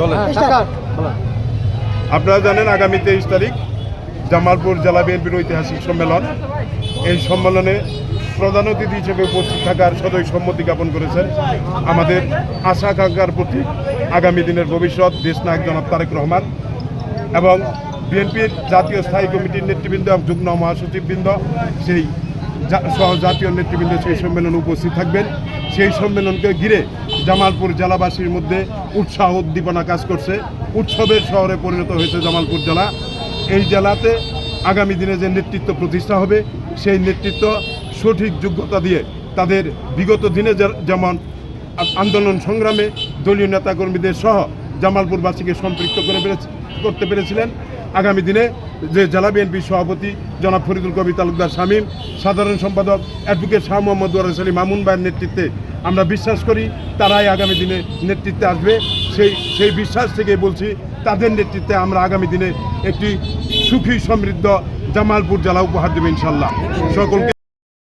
বলেন আপনারা জানেন আগামী তেইশ তারিখ জামালপুর জেলা বিএনপির ঐতিহাসিক সম্মেলন। এই সম্মেলনে প্রধান অতিথি হিসেবে উপস্থিত থাকার সদয় সম্মতি জ্ঞাপন করেছেন আমাদের আশা আকাঙ্ক্ষার প্রতি আগামী দিনের ভবিষ্যৎ দেশনায়ক জনাব তারেক রহমান এবং বিএনপির জাতীয় স্থায়ী কমিটির নেতৃবৃন্দ এবং যুগ্ম মহাসচিববৃন্দ সেই সহ জাতীয় নেতৃবৃন্দ সেই সম্মেলনে উপস্থিত থাকবেন। সেই সম্মেলনকে ঘিরে জামালপুর জেলাবাসীর মধ্যে উৎসাহ উদ্দীপনা কাজ করছে। উৎসবের শহরে পরিণত হয়েছে জামালপুর জেলা। এই জেলাতে আগামী দিনে যে নেতৃত্ব প্রতিষ্ঠা হবে, সেই নেতৃত্ব সঠিক যোগ্যতা দিয়ে তাদের বিগত দিনে যেমন আন্দোলন সংগ্রামে দলীয় নেতাকর্মীদের সহ জামালপুরবাসীকে সম্পৃক্ত করে পেরেছে- করতে পেরেছিলেন। আগামী দিনে যে জেলা বিএনপির সভাপতি জনাব ফরিদুল কবি তালুকদার শামীম, সাধারণ সম্পাদক অ্যাডভোকেট শাহ মোহাম্মদ ওয়ারেস আলী মামুন ভাইয়ের নেতৃত্বে আমরা বিশ্বাস করি তারাই আগামী দিনে নেতৃত্বে আসবে। সেই সেই বিশ্বাস থেকে বলছি তাদের নেতৃত্বে আমরা আগামী দিনে একটি সুখী সমৃদ্ধ জামালপুর জেলা উপহার দেবে ইনশাল্লাহ সকলকে